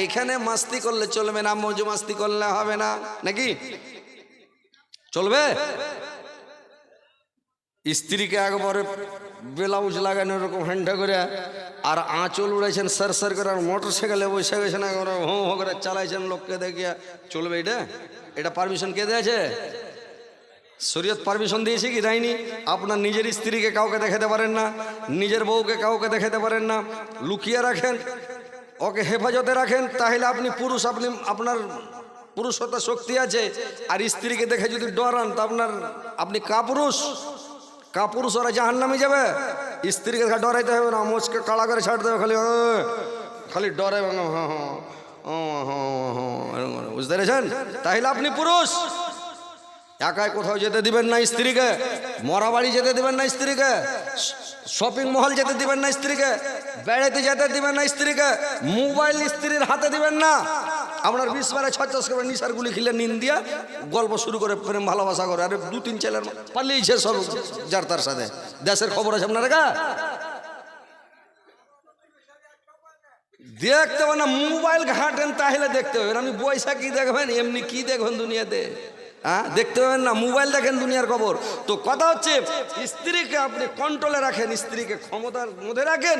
এইখানে মাস্তি করলে চলবে না, মজু মাস্তি করলে হবে না। নাকি? চলবে? স্ত্রীকে একবারে ব্লাউজ লাগানো এরকম হ্যান্ডা করে আর আঁচল উড়াইছেন সার সার করে আর মোটর সাইকেলে বসে গেছেন হো হো করে চালাইছেন লোককে দেখিয়া। চলবে এটা? এটা পারমিশন কে দিয়েছে? শরীয়ত পারমিশন দিয়েছে কি? দেয়নি। আপনার নিজের স্ত্রীকে কাউকে দেখাতে পারেন না, নিজের বউকে কাউকে দেখাতে পারেন না। লুকিয়ে রাখেন। ওকে হেফাজতে রাখেন, তাহলে আপনি পুরুষ, আপনি আপনার পুরুষতা শক্তি আছে। আর স্ত্রীকে দেখে যদি ডরান, তা আপনার, আপনি কাপুরুষ। কাপুরুষ ওরা জাহান নামে যাবে। স্ত্রীকে ডরাইতে হবে না, মোচকে কাড়া করে ছাড়তে হবে, খালি খালি ডরে হ্যাঁ হ্যাঁ হ্যাঁ হ্যাঁ বুঝতে পেরেছেন? তাহলে আপনি পুরুষ। একাই কোথাও যেতে দিবেন না স্ত্রীকে। মরা বাড়ি যেতে দিবেন না স্ত্রীকে। শপিং মহল যেতে দিবেন না স্ত্রীকে, বেড়াতে যেতে দিবেন না স্ত্রীকে, মোবাইল স্ত্রীর হাতে দিবেন না। আপনার বিশ বারে ছত্রিশ করে নিশার গুলি খিলে নিন দিয়া গল্প শুরু করে প্রেম ভালোবাসা করে। আরে দু তিন ছেলের পালিয়েছে সব যার তার সাথে। দেশের খবর আছে আপনার কা দেখতে হবে না, মোবাইল ঘাটেন তাহলে দেখতে হবে। আমি কি দেখবেন, এমনি কি দেখবেন দুনিয়াতে? হ্যাঁ দেখতে পাবেন না, মোবাইল দেখেন দুনিয়ার খবর। তো কথা হচ্ছে, স্ত্রীকে আপনি কন্ট্রোলে রাখেন, স্ত্রীকে ক্ষমতার মধ্যে রাখেন,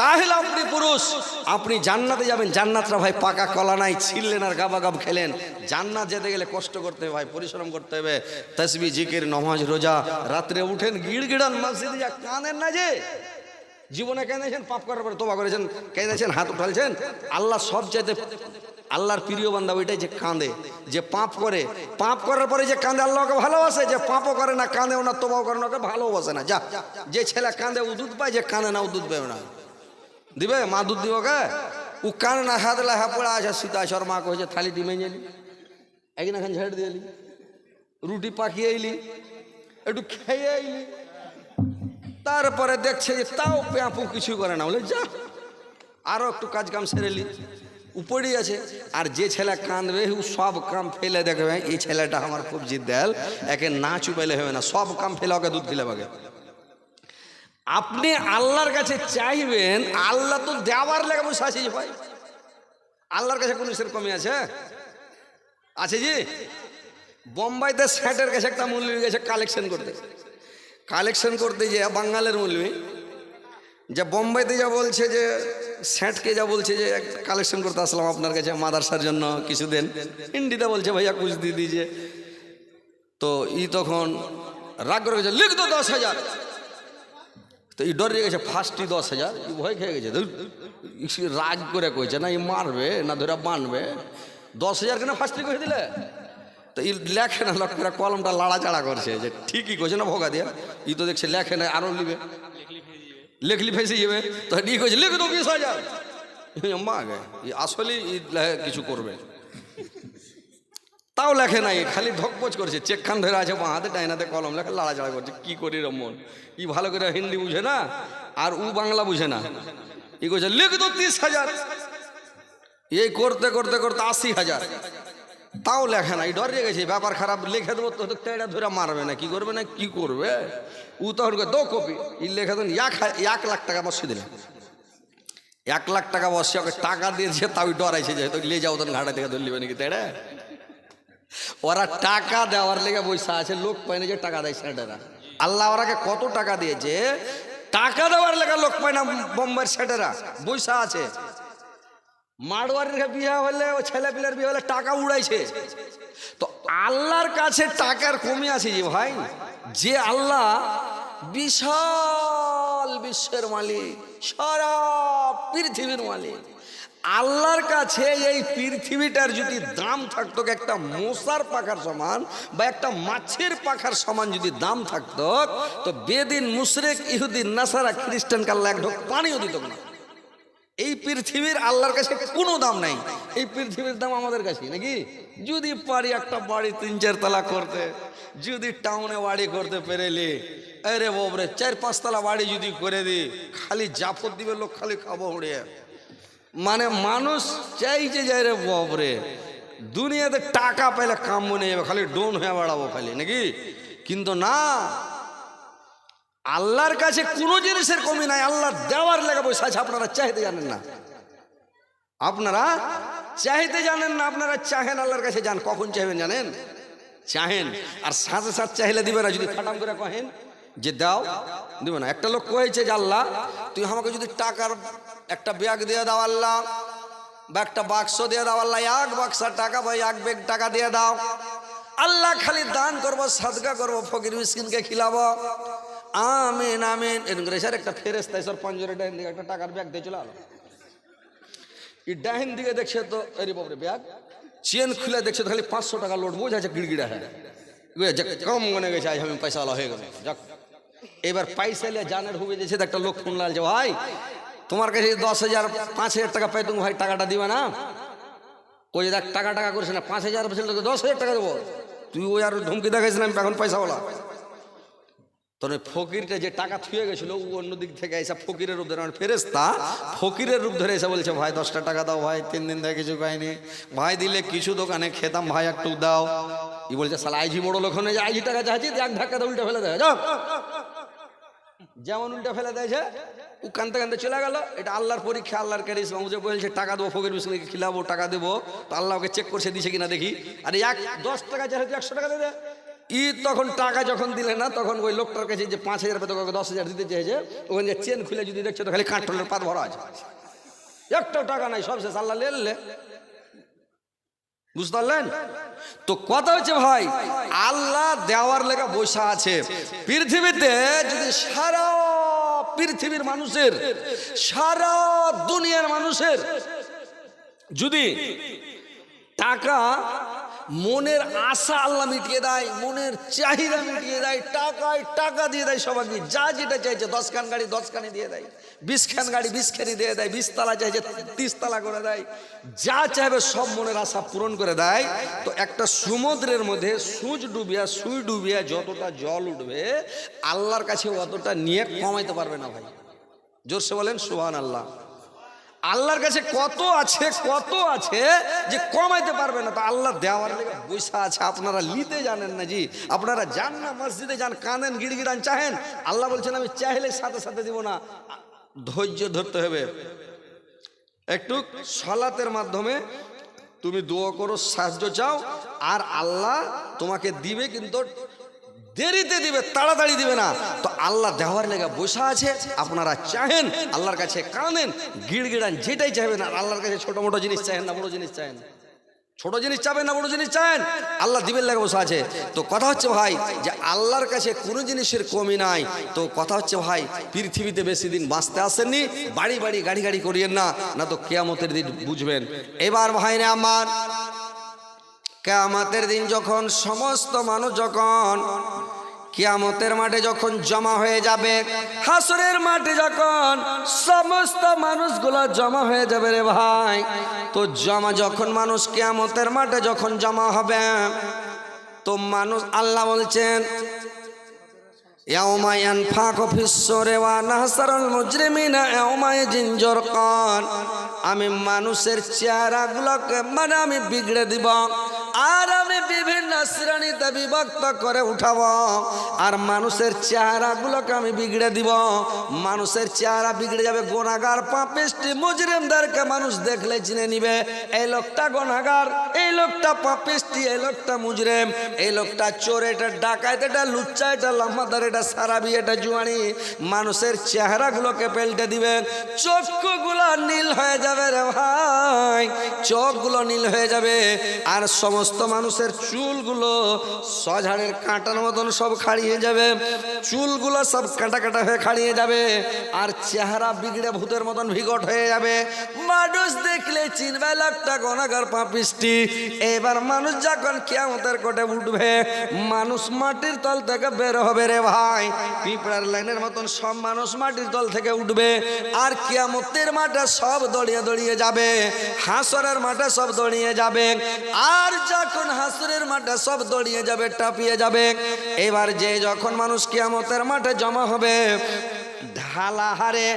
তাহলে আপনি পুরুষ। আপনি জান্নাতে যাবেন, জান্নাতরা ভাই পাকা কলা নাই ছিললেন আর গাবা গাব খেলেন। জান্নাত যেতে গেলে কষ্ট করতে হবে ভাই পরিশ্রম করতে হবে। তসবি, জিকির, নমাজ, রোজা, রাত্রে উঠেন গিড় গিড়ান মসজিদে যা কাঁদেন না যে জীবনে কেঁদেছেন, পাপ করার পরে তোবা করেছেন, কেঁদেছেন, হাত উঠালছেন। আল্লাহ সব চাইতে আল্লাহর প্রিয় বান্দা ওইটাই যে কাঁদে, যে পাপ করে। পাপ করার পরে যে কাঁদে আল্লাহকে ভালোবাসে, যে পাপও করে না, কাঁদেও না তোবাও করে না ভালোবাসে না। যা, যে ছেলে কাঁদে ও দুধ পায়, যে কাঁদে না ও দুধ পাবে না। দিবে? মা দুধ দিব কে ও কানে না, হাত লাহা পড়া আছে, সীতা আছে ওর মা কহেছে থালি ডিমে গেলি একদিন এখন ঝেড়ে দিলি রুটি পাকিয়ে এলি। একটু খেয়ে এলি। তারপরে দেখছে যে তাও পেঁপু কিছু করে না। বলে, যা আরও একটু কাজ কাম সেরেলি উপরেই আছে। আর যে ছেলে কাঁদবে, ও সব কাম ফেলে দেখবে এই ছেলেটা আমার খুব জিদ দেল একে না চুপাইলে হবে না, সব কাম ফেলে ওকে দুধ খেলে বাগে আপনি আল্লাহর কাছে চাইবেন, আল্লাহ তো দেওয়ার লেগে বসে আছে ভাই। আল্লাহর কাছে কোনো সেরকমই আছে আছে জি? বোম্বাইতে স্যাটের কাছে একটা মূল্য গেছে কালেকশন করতে। কালেকশন করতে যে বাঙ্গালের মূল্যী যে বোম্বাইতে যা বলছে যে স্যাটকে যা বলছে যে কালেকশন করতে আসলাম আপনার কাছে মাদারসার জন্য কিছু দেন হিন্দিতে বলছে, ভাইয়া কুচ দিয়ে দিয়েছে। তো ই তখন রাগ করে গেছে লিখ দো দশ হাজার। তো ই ডরে গেছে ফার্স্টই দশ হাজার। ভয় খেয়ে গেছে রাগ করে কইছে না, ই মারবে না ধরে বানবে। দশ হাজার কেন ফার্স্টই করে দিলে? তো ই লেখে না লোকেরা কলমটা লাড়াচাড়া করছে যে ঠিকই কইছে না, ভোগা দিয়া। ই তো দেখছে, লেখে না, আরও লিবে। লেখলি ফেসে যাবে তো ই কইছে লিখ তো বিশ হাজার মা গে আসলে কিছু করবে তাও লেখে নাই খালি ধকপচ করছে চেকখান ধরে আছে বাঁ হাতে ডাইনাতে কলম লেখে লাড়াচাড়া করছে কি করি রমন ই ভালো করে হিন্দি বুঝে না আর উ বাংলা বুঝে না ই কইছে লিখ তো তিরিশ হাজার এই করতে করতে করতে আশি হাজার তাও লেখে না ডরিয়ে গেছে, ব্যাপার খারাপ, লিখে দেবো, তো তেড়া ধরে মারবে না, কি করবে না, কি করবে? উ তখন দো কপি। ই লেখে দেন, এক এক লাখ টাকা বসিয়ে দিলে এক লাখ টাকা বসে ওকে টাকা দিয়েছে, তাও ডরাইছে, যে তো লে যাও তখন ঘাটা থেকে ধরলিবে নাকি তেড়ে? ওরা টাকা দেওয়ার লেগে বৈশা আছে, লোক পায় না যে টাকা দেয় সেটারা। আল্লাহ ওরাকে কত টাকা দিয়েছে, টাকা দেওয়ার লেগে লোক পায় না বোম্বাইয়ের সেটেরা বৈশা আছে। মাড়োয়ারির বিয়ে হলে ও ছেলে পিলের বিয়ে হলে টাকা উড়াইছে। তো আল্লাহর কাছে টাকার কমে আছে যে ভাই, যে আল্লাহ বিশাল বিশ্বের মালিক, সারা পৃথিবীর মালিক। আল্লাহর কাছে এই পৃথিবীটার যদি দাম থাকতো, একটা মশার পাখার সমান বা একটা মাছের পাখার সমান যদি দাম থাকতো, তো বেদিন মুশরেক, ইহুদিন, নাসারা, খ্রিস্টান কাল্লা এক ঢোক পানিও দিত না। এই পৃথিবীর আল্লাহর কাছে কোনো দাম নাই। এই পৃথিবীর দাম আমাদের কাছে, নাকি? যদি পারি একটা বাড়ি তিন চার তলা করতে, যদি টাউনে বাড়ি করতে পেরেলি, আরে বাবরে চার পাঁচতলা বাড়ি যদি করে দি, খালি জাফর দিবে লোক, খালি খাব উড়িয়ে মানে মানুষ চাইছে যাই রে বাবরে দুনিয়াতে টাকা পেলে কাম মনে যাবে, খালি ডোন হয়ে বাড়াবো খালি, নাকি? কিন্তু না আল্লাহর কাছে কোনো জিনিসের কমি নাই আল্লাহ দেওয়ার লেগে বসে আছে, আপনারা চাইতে জানেন না। আপনারা চাইতে জানেন না, আপনারা চাহেন আল্লাহর কাছে যান, কখন চাইবেন জানেন? চাহেন, আর সাথে সাথে চাইলে দিবে না, যদি ফাটাম করে কহেন যে দাও, দিবে না। একটা লোক কয়েছে যে, আল্লাহ, তুই আমাকে যদি টাকার একটা ব্যাগ দিয়ে দাও, আল্লাহ, বা একটা বাক্স দিয়ে দাও, আল্লাহ, এক বাক্সার টাকা বা এক ব্যাগ টাকা দিয়ে দাও। আল্লাহ খালি দান করব সাদকা করব, ফকির মিসকিনকে খিলাবো। আমিন আমিন। এরকম স্যার একটা ফেরেস্তা স্যার পঞ্জরে ডাইন দিকে একটা টাকার ব্যাগ দিয়ে চলে আলো। এই ডাইন দিকে দেখছে তো আরে বাবরে ব্যাগ। চেন খুলে দেখছে খালি পাঁচশো টাকা লোড, বোঝা আছে গিড়গিড়া হ্যাঁ। কম মনে গেছে, আজ আমি পয়সাওয়ালা হয়ে গেল যাক, এবার পয়সা নিয়ে জানের হুবে দিয়েছে তো একটা লোক ফোন লালছে ভাই, তোমার কাছে দশ হাজার, পাঁচ হাজার টাকা পাই, তুমি ভাই টাকাটা দিবে না? ওই দেখ, টাকা টাকা করছে না, পাঁচ হাজার দশ হাজার টাকা দেবো। তুই ওই আর ধমকি আমি এখন পয়সাওয়ালা। ওই ফকিরটা যে টাকা থুয়ে গেছিল, ও অন্য দিক থেকে এসে ফকিরের রূপ ধরে ফেরেস্তা ফকিরের রূপ ধরে এসে বলছে, ভাই, দশটা টাকা দাও, ভাই, তিন দিন থেকে কিছু খাইনি। ভাই, দিলে কিছু দোকানে খেতাম, ভাই, একটু দাও। ই বলছে সালা আইজি মোড়ো ওখানে যে আইজি টাকা চাচ্ছি এক ধাক্কা দিয়ে উল্টে ফেলে দেয় যাও। যেমন উল্টে ফেলে দিয়েছে ও কানতে কানতে চলে গেল। এটা আল্লাহর পরীক্ষা, আল্লাহর কারিস যে বলছে, টাকা দেবো, ফকির বিষ্ণুকে খিলাবো, টাকা দেবো। তো আল্লাহ ওকে চেক করছে, দিছে কিনা দেখি। আর, এক, দশ টাকা চাইছে একশো টাকা দেবে ই তখন টাকা যখন দিলে না, তখন ওই লোকটার কাছে যে পাঁচ হাজার পেতো দশ হাজার দিতে চেয়েছে, ওখানে যে চেন খুলে যদি দেখছে, তো খালি কাঠলের পাত ভরা আছে। একটাও টাকা নাই, সব শেষ, আল্লাহ লেলে বুঝতে পারলেন? তো কথা হচ্ছে ভাই, আল্লাহ দেওয়ার লেখা বসা আছে। পৃথিবীতে যদি সারা পৃথিবীর মানুষের, সারা দুনিয়ার মানুষের যদি টাকা মনের আশা আল্লাহ মিটিয়ে দেয়, মনের চাহিদা মিটিয়ে দেয়, টাকায় টাকা দিয়ে দেয় সবাইকে, যা যেটা চাইছে দশ খান গাড়ি দশ খানি দিয়ে দেয় বিশ খান গাড়ি বিশ খানি দিয়ে দেয় বিশ তালা চাইছে তিরিশ তালা করে দেয়, যা চাইবে সব মনের আশা পূরণ করে দেয়। তো একটা সমুদ্রের মধ্যে সূচ ডুবিয়া, সুই ডুবিয়া যতটা জল উঠবে, আল্লাহর কাছে অতটা নিয়ে কমাইতে পারবে না ভাই। জোরসে বলেন সুহান আল্লাহ আল্লাহর কাছে কত আছে কত আছে যে কমাইতে পারবে না। তো আল্লাহ দেওয়ার লেগে বৈশা আছে, আপনারা নিতে জানেন না জি। আপনারা যান না, মসজিদে যান কাঁদেন গিড়গিড়ান, চাহেন। আল্লাহ বলছেন, আমি চাইলে সাথে সাথে দিব না। ধৈর্য ধরতে হবে। একটু সলাতের মাধ্যমে তুমি দোয়া করো, সাহায্য চাও, আর আল্লাহ তোমাকে দিবে কিন্তু দেরিতে দিবে, তাড়াতাড়ি দিবে না। তো আল্লাহ দেওয়ার লেগে বসা আছে, আপনারা চাহেন, আল্লাহর কাছে কাঁদেন, গিড়গিড়ান, যেটাই চাইবেন, আর আল্লাহর কাছে ছোট মোটো জিনিস চাহেন না, বড় জিনিস চাহেন ছোট জিনিস চাবেন না, বড় জিনিস চান আল্লাহ দিবেন লাগে বসে আছে। তো কথা হচ্ছে ভাই, যে আল্লাহর কাছে কোনো জিনিসের কমি নাই। তো কথা হচ্ছে ভাই, পৃথিবীতে বেশি দিন বাঁচতে আসেননি, বাড়ি বাড়ি গাড়ি গাড়ি করিয়েন না না তো কেয়ামতের দিন বুঝবেন। এবার ভাই না আমার কেয়ামতের দিন যখন সমস্ত মানুষ যখন কিয়ামতের মাঠে যখন জমা হয়ে যাবে, হাসরের মাঠে যখন সমস্ত মানুষগুলো জমা হয়ে যাবে রে ভাই, তো জমা যখন মানুষ কিয়ামতের মাঠে যখন জমা হবে, তো মানুষ আল্লাহ বলছেন আমি মানুষের চেহারাগুলোকে মানে আমি বিগড়ে দিব। আর আমি বিভিন্ন শ্রেণীতে বিভক্ত করে উঠাবো। আর মানুষের চেহারাগুলোকে আমি বিগড়ে দিব। মানুষের চেহারা বিগড়ে যাবে গোনাগার, পাপিষ্টি, মুজরিমদেরকে মানুষ দেখলে চিনে নিবে। এই লোকটা গোনাগার, এই লোকটা পাপিষ্টি, এই লোকটা মুজরিম, এই লোকটা চোর, এটা ডাকাত, এটা লুচ্চা, এটা লম্বাদার এটা সারাবি, এটা জুয়ানি। মানুষের চেহারাগুলোকে পেল্টে দিবে। চক্ষুগুলো নীল হয়ে যাবে রে ভাই। চোখগুলো নীল হয়ে যাবে। আর সমস্ত মানুষের চুলগুলো সঝাড়ের কাঁটার মতন সব খাড়িয়ে যাবে। চুলগুলো সব কাটা কাটা হয়ে খাড়িয়ে যাবে আর চেহারা বিগড়ে ভূতের মতন ভিগট হয়ে যাবে। মানুষ দেখলে চিনবে লোকটা গনাগার পাপিষ্টি। এবার মানুষ যখন কেমতের কোটে উঠবে, মানুষ মাটির তল থেকে বের হবে রে ভাই। পিঁপড়ার লাইনের মতন সব মানুষ মাটির তল থেকে উঠবে আর কিয়ামতের মাঠে সব দড়িয়ে দড়িয়ে যাবে, হাসরের মাঠে সব দড়িয়ে যাবে। আর যখন হাসরের মাঠে সব দড়িয়ে যাবে, টাপিয়ে যাবে। এবার যে যখন মানুষ কিয়ামতের মাঠে জমা হবে, ঢালা হারে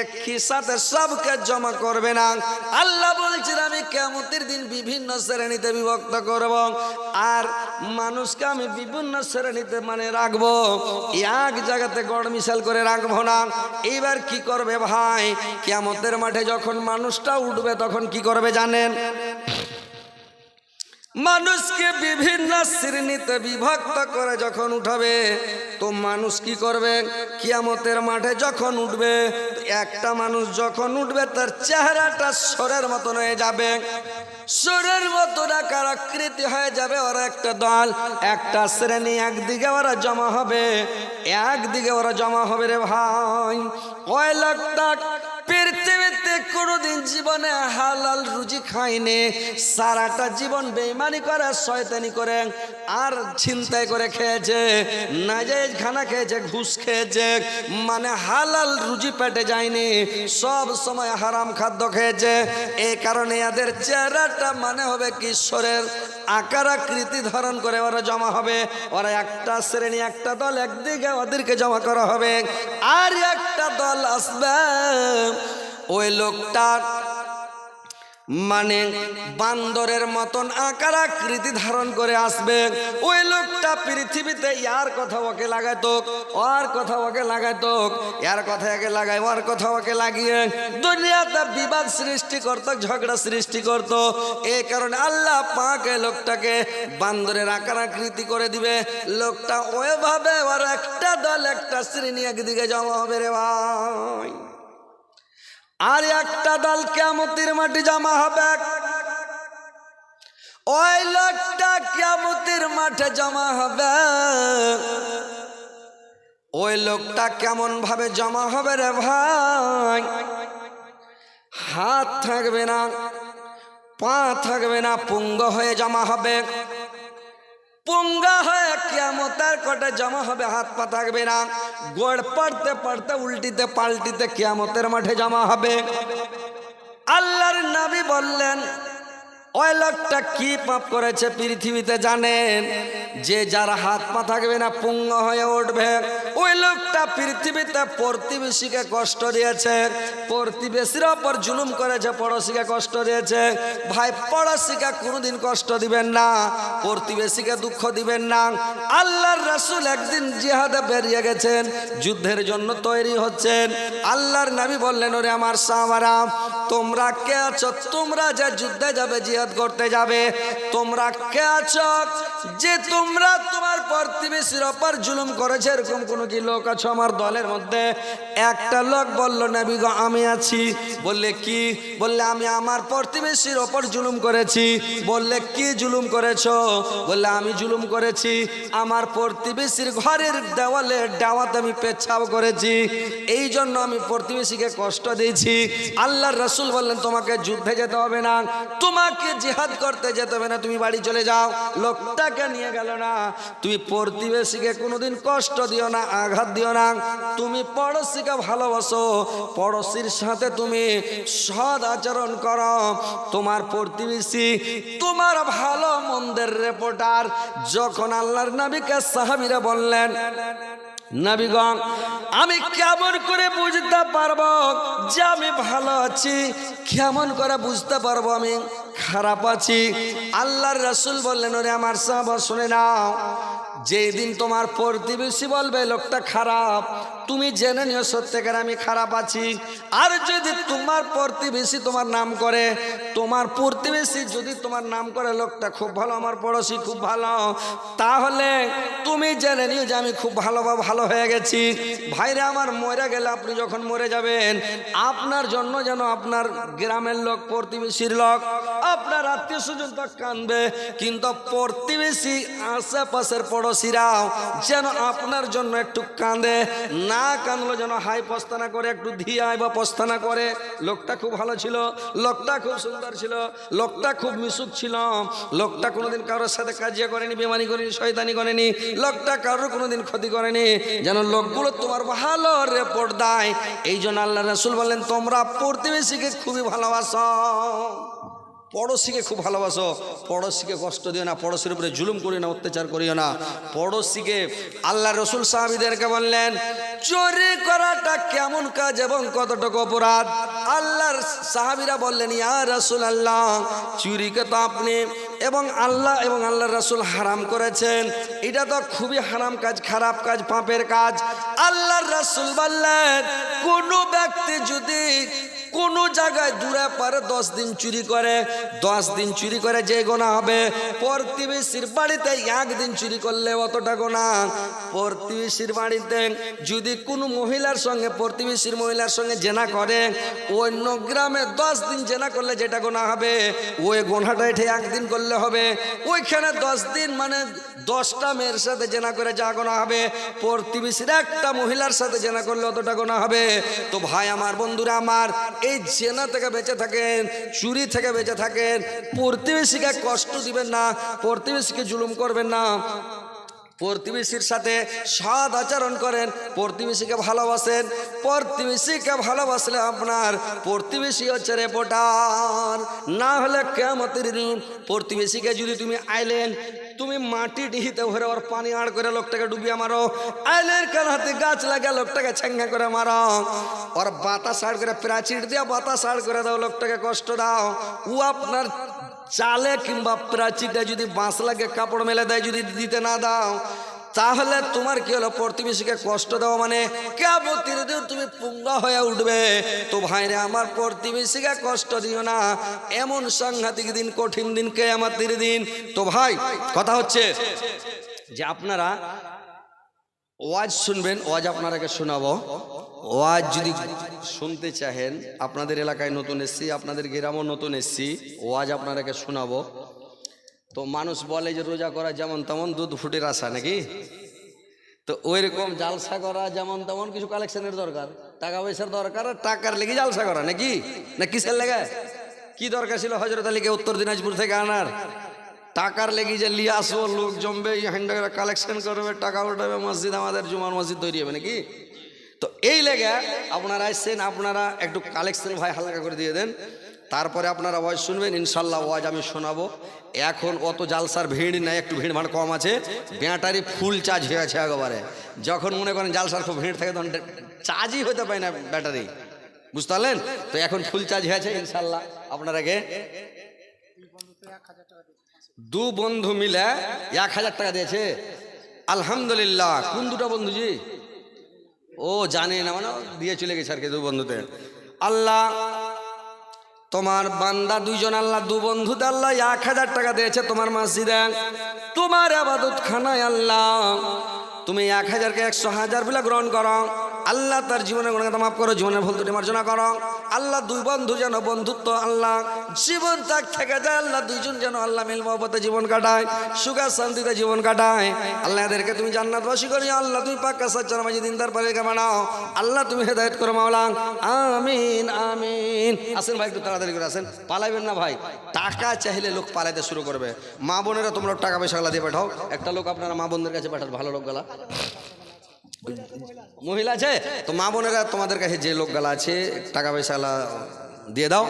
একই সাথে সবকে জমা করবে না। আমি দিন বিভিন্ন শ্রেণীতে বিভক্ত করব আর মানুষকে আমি বিভিন্ন শ্রেণীতে মানে রাখব। এক জায়গাতে গড় মিশাল করে রাখব না। এইবার কি করবে ভাই? কেমতের মাঠে যখন মানুষটা উঠবে, তখন কি করবে জানেন? মানুষকে বিভিন্ন শ্রেণীতে বিভক্ত করে যখন উঠাবে, তো মানুষ কি করবে? কিয়ামতের মাঠে যখন উঠবে একটা মানুষ যখন উঠবে, তার চেহারাটা সরের মতন হয়ে যাবে। সরের মতন আকার আকৃতি হয়ে যাবে ওরা একটা দল। একটা শ্রেণি একদিকে ওরা জমা হবে, একদিকে ওরা জমা হবে রে ভাই। ওই লোকটা পৃথিবীতে কোনোদিন জীবনে হালাল রুজি খায়নি সারাটা জীবন বেইমানি করে, শয়তানি করে, আর ছিনতাই করে খেয়েছে নাজাইজ খানা খেয়েছে, ঘুষ খেয়েছে মানে হালাল রুজি পেটে যায়নি, সব সময় হারাম খাদ্য খেয়েছে। এই কারণে এদের চেহারাটা মানে হবে কিশোরের আকার আকৃতি ধারণ করে ওরা জমা হবে। ওরা একটা শ্রেণি, একটা দল, একদিকে ওদেরকে জমা করা হবে, আর একটা দল আসবে। ওই লোকটার মানে বান্দরের মতন আকার আকৃতি ধারণ করে আসবে। ওই লোকটা পৃথিবীতে ইয়ার কথা ওকে লাগাইতো, ওর কথা ওকে লাগাইতো, ইয়ার কথা একে লাগাই ওর কথা ওকে লাগিয়ে দুনিয়াতে বিবাদ সৃষ্টি করতো, ঝগড়া সৃষ্টি করত। এই কারণে আল্লাহ পাকে লোকটাকে বান্দরের আকার আকৃতি করে দিবে। লোকটা ওইভাবে ওর একটা দল, একটা শ্রেণি একদিকে জমা হবে রে ভাই। আর একটা দল কেমতির মাটি জমা হবে। ওই লোকটা কেমতির মাঠে জমা হবে। ওই লোকটা কেমন ভাবে জমা হবে রে ভাই? হাত থাকবে না, পা থাকবে না, পুঙ্গ হয়ে জমা হবে। পুঙ্গা হয়ে কেমতার কটে জমা হবে, হাত পা থাকবে না। গোড় পড়তে পড়তে, উল্টিতে পাল্টিতে কেমতের মাঠে জমা হবে। আল্লাহর নাবি বললেন, ওই লোকটা কি পাপ করেছে পৃথিবীতে জানেন? যে যার হাত পা থাকবে না, পুঙ্গ হয়ে উঠবে। ওই লোকটা পৃথিবীতে প্রতিবেশীকে কষ্ট দিয়েছে। প্রতিবেশীর ওপর জুলুম করেছে পড়োশিকে কষ্ট দিয়েছে। ভাই, পড়োশিকে কোনোদিন কষ্ট দিবেন না। প্রতিবেশীকে দুঃখ দিবেন না। আল্লাহর রাসূল একদিন জিহাদে বেরিয়ে গেছেন, যুদ্ধের জন্য তৈরি হচ্ছেন। আল্লাহর নবী বললেন, ওরে আমার সাহাবারা, তোমরা কে আছো? তোমরা যে যুদ্ধে যাবে, জিহাদ করতে যাবে, তোমরা কে আছো? যে তোমরা তোমার প্রতিবেশীর অপার জুলুম করেছে, এরকম কোনো কি লোক আছো আমার দলের মধ্যে? একটা লোক বলল না বিগ আমি আছি। বললে কি? বললে, আমি আমার প্রতিবেশীর ওপর জুলুম করেছি। বললে, কি জুলুম করেছ? বললে, আমি জুলুম করেছি। আমার প্রতিবেশীর ঘরের দেওয়ালে ডাওয়াতে আমি পেচ্ছাপ করেছি। এই জন্য আমি প্রতিবেশীকে কষ্ট দিয়েছি। আল্লাহর রসুল বললেন, তোমাকে যুদ্ধে যেতে হবে না। তোমাকে জিহাদ করতে যেতে হবে না। তুমি বাড়ি চলে যাও। লোকটাকে নিয়ে গেল না। তুমি প্রতিবেশীকে কোনোদিন কষ্ট দিও না, আঘাত দিও না। তুমি পড়োশিকে ভালোবাসো। পড়োশির সাথে তুমি সৎ আচরণ করো। তোমার প্রতিবেশী, তোমার ভালো মন্দের রেপোর্টার যখন আল্লাহর নবীকে সাহাবিরা বললেন, নাবিগণ, আমি কেমন করে বুঝতে পারব যে আমি ভালো আছি? কেমন করে বুঝতে পারব আমি? খারাপ আছি? আল্লাহর রসুল বললেন, ওরে আমার সাহাবা শুনে নাও। যেই দিন তোমার প্রতিবেশী বলবে, লোকটা খারাপ তুমি জেনে নিও সত্যিকার আমি খারাপ আছি। আর যদি তোমার প্রতিবেশী তোমার নাম করে, তোমার প্রতিবেশী যদি তোমার নাম করে, লোকটা খুব ভালো, আমার পড়োশি খুব ভালো, তাহলে তুমি জেনে নিও যে আমি খুব ভালো বা ভালো হয়ে গেছি। ভাইরে, আমার মরে গেলে আপনি যখন মরে যাবেন, আপনার জন্য যেন আপনার গ্রামের লোক, প্রতিবেশীর লোক, আপনার আত্মীয় স্বজন তো কানবে। কিন্তু প্রতিবেশী আশেপাশের পড়োশিরাও যেন আপনার জন্য একটু কাঁদে। না কানলো যেন, হাই পস্তানা করে, একটু ধিয়ায় বা পস্তানা করে। লোকটা খুব ভালো ছিল, লোকটা খুব সুন্দর ছিল, লোকটা খুব মিশুক ছিল। লোকটা কোনোদিন কারোর সাথে কাজিয়া করেনি, বেমানি করেনি, শয়তানি করেনি। লোকটা কারোর কোনোদিন ক্ষতি করেনি। যেন লোকগুলো তোমার ভালো রেপোর্ট দেয়। এই জন্য আল্লাহ রসুল বললেন, তোমরা প্রতিবেশীকে খুবই ভালোবাসো। পড়োশিকে খুব ভালোবাসো। পড়োশিকে কষ্ট দিও না, পড়োশির উপরে জুলুম করিও না, অত্যাচার করিও না। পড়োশিকে আল্লাহ রসুল সাহাবিদেরকে বললেন, চুরি করাটা কেমন কাজ এবং কতটুকু অপরাধ? আল্লাহর সাহাবিরা বললেন, ইয়া রসুল আল্লাহ চুরিকে তো আপনি এবং আল্লাহ এবং আল্লাহ রসুল হারাম করেছেন। এটা তো খুবই হারাম কাজ, খারাপ কাজ, পাপের কাজ। আল্লাহর রসুল বললেন, কোনো ব্যক্তি যদি কোনো জায়গায় দূরে পারে দশ দিন চুরি করে, দশ দিন চুরি করে যে গোনা হবে। প্রতিবেশীর বাড়িতে একদিন চুরি করলে অতটা গোনা। প্রতিবেশীর বাড়িতে যদি কোনো মহিলার সঙ্গে, প্রতিবেশীর মহিলার সঙ্গে জেনা করে, অন্য গ্রামে দশ দিন জেনা করলে যেটা গোনা হবে, ওই গোনাটা এঠে একদিন করলে হবে। ওইখানে দশ দিন মানে দশটা মেয়ের সাথে জেনা করে যা গোনা হবে, প্রতিবেশীর একটা মহিলার সাথে জেনা করলে অতটা গোনা হবে। তো ভাই, আমার বন্ধুরা, আমার এই জেনা থেকে বেঁচে থাকেন, চুরি থেকে বেঁচে থাকেন, প্রতিবেশীকে কষ্ট দিবেন না, প্রতিবেশীকে জুলুম করবেন না। প্রতিবেশীর সাথে সাদ আচরণ করেন, প্রতিবেশীকে ভালোবাসেন, প্রতিবেশীকে ভালোবাসলে আপনার প্রতিবেশী হচ্ছে রেপোটার না হলে কেমতের দিন প্রতিবেশীকে যদি তুমি আইলেন তুমি মাটি ডিহিতে ভরে ওর পানি আড় করে লোকটাকে ডুবিয়ে মারো। আইলের কান হাতে গাছ লাগা লোকটাকে ছেঙ্গা করে মারো। ওর বাতাস আড় করে প্রাচীর দিয়ে বাতাস আড় করে দাও, লোকটাকে কষ্ট দাও। ও আপনার চালে কিংবা প্রাচীরটা যদি বাঁশ লাগে কাপড় মেলে দেয়, যদি দিতে না দাও। তাহলে তোমার কি হলো? প্রতিবেশীকে কষ্ট দেওয়া মানে? কেবতির দিন তুমি পুঙ্গা হয়ে উঠবে। তো ভাইরে, আমার প্রতিবেশীকে কষ্ট দিও না। এমন সাংঘাতিক দিন, কঠিন দিন কে আমার দিন। তো ভাই, কথা হচ্ছে যে আপনারা ওয়াজ শুনবেন, ওয়াজ আপনারাকে শোনাবো। ওয়াজ যদি শুনতে চাহেন, আপনাদের এলাকায় নতুন এসছি, আপনাদের গ্রামও নতুন এসছি, ওয়াজ আপনারাকে শোনাবো। তো মানুষ বলে যে রোজা করা যেমন তেমন দুধ ফুটের আশা নাকি? তো ওই রকম জালসা করা যেমন তেমন কিছু কালেকশনের দরকার। টাকা পয়সার দরকার আর টাকার লেগে জালসা করা নাকি? না কিসের লেগে? কি দরকার ছিল হজরত আলীকে উত্তর দিনাজপুর থেকে আনার? টাকার লেগে যে লিয়ে আসব লোক জমবে কালেকশন করবে, টাকা উঠাবে, মসজিদ, আমাদের জুমার মসজিদ তৈরি হবে নাকি? তো এই লেগে আপনারা আসছেন আপনারা একটু কালেকশন ভাই হালকা করে দিয়ে দেন। তারপরে আপনারা ওয়াজ শুনবেন, ইনশাল্লাহ ওয়াজ আমি শোনাবো। এখন অত জালসার ভিড় নাই, একটু ভিড় ভাড় কম আছে। ব্যাটারি ফুল চার্জ হয়ে আছে একেবারে। যখন মনে করেন জালসার খুব ভিড় থাকে, তখন চার্জই হতে পারে না ব্যাটারি। বুঝতে পারলেন? তো এখন ফুল চার্জ হয়ে আছে, ইনশাল্লাহ। আপনারাকে দু বন্ধু মিলে এক হাজার টাকা দিয়েছে। আলহামদুলিল্লাহ। কোন দুটো বন্ধুজি ও জানে না মানে দিয়ে চলে গেছে আর কি দু বন্ধুতে। আল্লাহ তোমার বান্দা দুইজন আল্লাহ, দু বন্ধু আল্লাহ এক হাজার টাকা দিয়েছে তোমার মসজিদে। তোমার আবাদত খানায় আল্লাহ তুমি এক হাজারকে একশো হাজার বলে গ্রহণ করো। আল্লাহ তার জীবনের গুণগাতা মাফ করো, জীবনের ভুল ত্রুটি মার্জনা করো। আল্লাহ দুই বন্ধু যেন বন্ধুত্ব, আল্লাহ জীবন তাক থেকে যায়, আল্লাহ দুইজন যেন আল্লাহ মিল মহব্বতে জীবন কাটায়, সুখা শান্তিতে জীবন কাটায়। আল্লাহ এদেরকে তুমি জান্নাতবাসী করি আল্লাহ তুমি পাক্কা সাচ্চার মাঝে দিন তার পরে বানাও আল্লাহ তুমি হেদায়ত করো মাওলা আমিন আমিন। আসেন ভাই, একটু তাড়াতাড়ি করে আসেন। পালাইবেন না ভাই। টাকা চাইলে লোক পালাইতে শুরু করবে। মা বোনেরা তোমরা টাকা পয়সা গলা দিয়ে পাঠাও। একটা লোক আপনারা মা বোনদের কাছে পাঠাও, ভালো লোক গলা মহিলা আছে? তো মা বোনেরা তোমাদের কাছে যে লোকগুলা আছে, টাকা পয়সা দিয়ে দাও।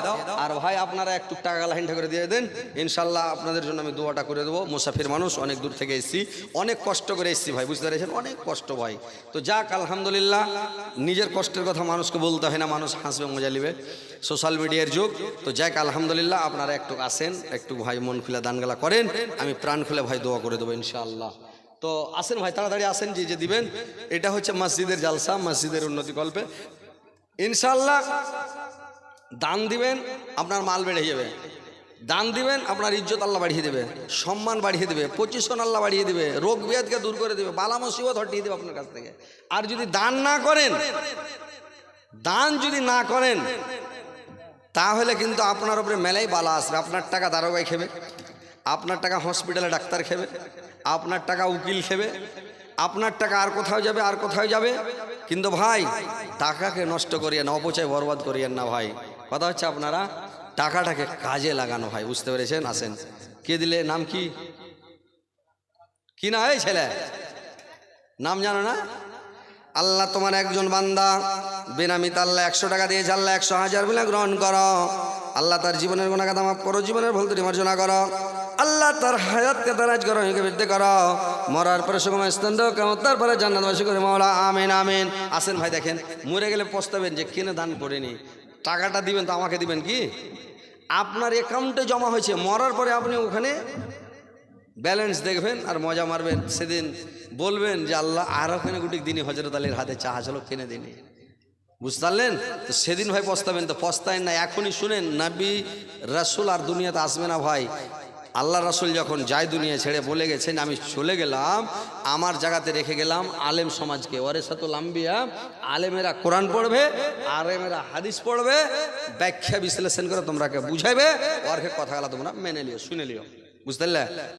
আর ভাই, আপনারা একটু টাকা হিন্ঠা করে দিয়ে দেন। ইনশাল্লাহ আপনাদের জন্য আমি দোয়াটা করে দেবো। মুসাফির মানুষ, অনেক দূর থেকে এসেছি। অনেক কষ্ট করে এসেছি ভাই, বুঝতে পেরেছেন? অনেক কষ্ট ভাই। তো যাক, আলহামদুলিল্লাহ, নিজের কষ্টের কথা মানুষকে বলতে হয় না, মানুষ হাসবে, মজা নেবে। সোশ্যাল মিডিয়ার যুগ। তো যাক, আলহামদুলিল্লাহ, আপনারা একটু আসেন, একটু ভাই মন খুলে দানগালা করেন। আমি প্রাণ খুলে ভাই দোয়া করে দেবো ইনশাআল্লাহ তো আসেন ভাই, তাড়াতাড়ি আসেন, যে যে দিবেন। এটা হচ্ছে মসজিদের জালসা, মসজিদের উন্নতি কল্পে। ইনশাল্লাহ দান দিবেন, আপনার মাল বেড়ে যাবে। দান দিবেন, আপনার ইজ্জত আল্লাহ বাড়িয়ে দেবে, সম্মান বাড়িয়ে দেবে, পজিশন আল্লাহ বাড়িয়ে দেবে, রোগ ব্যাধকে দূর করে দেবে, বালা মুসিবত হটিয়ে দেবে আপনার কাছ থেকে। আর যদি দান না করেন, দান যদি না করেন, তাহলে কিন্তু আপনার উপরে মেলাই বালা আসবে, আপনার টাকা দারোগায় খেবে, আপনার টাকা হসপিটালে ডাক্তার খেবে আপনার টাকা উকিল খেবে, আপনার টাকা আর কোথাও যাবে, আর কোথাও যাবে। কিন্তু ভাই, টাকাকে নষ্ট করিয়েন, অপচয় বরবাদ করিয়েন না ভাই। কথা হচ্ছে আপনারা, টাকাটাকে কাজে লাগানো ভাই, বুঝতে পেরেছেন? আসেন। কে দিলে? নাম কি? কি না? ছেলে। নাম জানো না? আল্লাহ তোমার একজন বান্দা, বেনামিতে আল্লাহ একশো টাকা দিয়েছে, আল্লাহ একশো হাজার বলে গ্রহণ করো। আল্লাহ তার জীবনের গুণাগাতা মাফ করো, জীবনের ভুল মার্জনা করো। আল্লাহ তার হায়াতকে তারাজ করো বৃদ্ধি করো। মরার পরে সুগম স্তন্দ কেমন তারপরে জান্নাতবাসী করে মাওলা, আমিন আমিন। আসেন ভাই, দেখেন, মরে গেলে পস্তাবেন যে কিনে দান করিনি। টাকাটা দিবেন তো আমাকে দিবেন কি? আপনার অ্যাকাউন্টে জমা হয়েছে, মরার পরে আপনি ওখানে ব্যালেন্স দেখবেন আর মজা মারবেন। সেদিন বলবেন যে আল্লাহ আর ওখানে গুটি দিনই হজরত আলীর হাতে চা ছিল কিনে দিনি। বুঝতে পারলেন? তো সেদিন ভাই পস্তাবেন, তো পস্তায় না, এখনই শুনেন, নাবি রাসুল আর দুনিয়াতে আসবে না ভাই। আল্লাহ রসুল যখন যায় দুনিয়া ছেড়ে বলে গেছেন, আমি চলে গেলাম, আমার জায়গাতে রেখে গেলাম আলেম সমাজকে। ওরে সাথে লাম্বিয়া আলেমেরা কোরআন পড়বে, আলেমেরা হাদিস পড়বে, ব্যাখ্যা বিশ্লেষণ করে তোমরাকে বুঝাইবে। ওরকে কথাগুলো তোমরা মেনে লিও শুনে লিও বুঝতে